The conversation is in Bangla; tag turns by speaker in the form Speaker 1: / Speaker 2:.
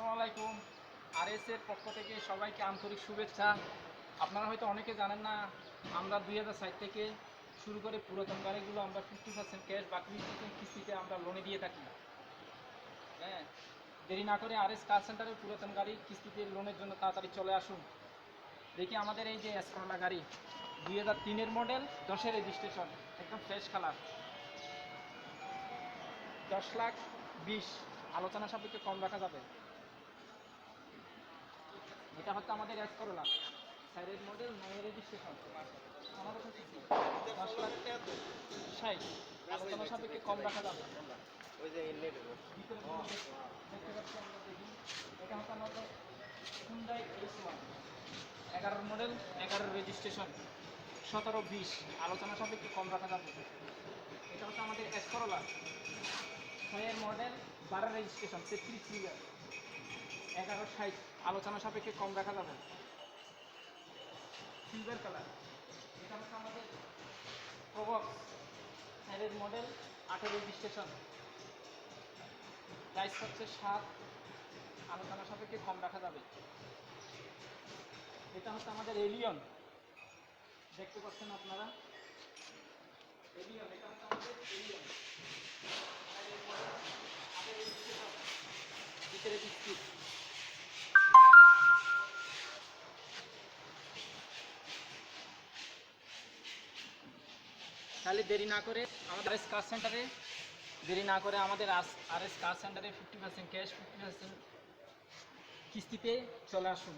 Speaker 1: আসসালামু আলাইকুম। আর এস এর পক্ষ থেকে সবাইকে আন্তরিক শুভেচ্ছা। আপনারা হয়তো অনেকে জানেন না, আমরা দুই হাজার সাত থেকে শুরু করে পুরাতন গাড়িগুলো আমরা ফিফটি পার্সেন্ট ক্যাশ বা বাকি পার্সেন্ট কিস্তিতে আমরা লোনে দিয়ে থাকি। হ্যাঁ দেরি না করে আর এস কার সেন্টারের পুরাতন গাড়ি কিস্তিতে লোনের জন্য তাড়াতাড়ি চলে আসুন। দেখি আমাদের এই যে এসকরলা গাড়ি, দুই হাজার তিনের মডেল দশের রেজিস্ট্রেশন একদম ফ্রেশ কালার দশ লাখ বিশ, আলোচনা সাপেক্ষে কম রাখা যাবে। এটা হচ্ছে আমাদের এস করলা। সাইডের মডেল নয়ের রেজিস্ট্রেশন আমাদের কাছে? দশ লাখ ষাট। আলোচনা সাপেক্ষে কম রাখা যাবে কোনো দেখ- দেখতে পাচ্ছি আমরা দেখি। এটা হচ্ছে আমাদের হুন্ডাই এস ওয়ান এগারোর মডেল এগারোর রেজিস্ট্রেশন সতেরো বিশ। আলোচনা সাপেক্ষে কম রাখা যাবে এটা হচ্ছে আমাদের এস করলা। ছয়ের মডেল বারো রেজিস্ট্রেশন তেত্রিশ লিটার এগারো ষাট আলোচনা সাপেক্ষে কম রাখা যাবে। সিলভার কালার এটা হচ্ছে আমাদের প্রবক্স ছয়ের মডেল আঠেরো রেজিস্ট্রেশন প্রাইস হচ্ছে সাত। আলোচনা সাপেক্ষে কম রাখা যাবে। এটা হচ্ছে আমাদের এলিয়ন দেখতে পাচ্ছেন আপনারা? এলিয়ন এটা হচ্ছে আমাদের এলিয়ন তাহলে দেরি না করে আমাদের এস কার সেন্টারে, দেরি না করে আমাদের আর এস কার সেন্টারে fifty percent cash fifty percent কিস্তিতে চলে আসুন।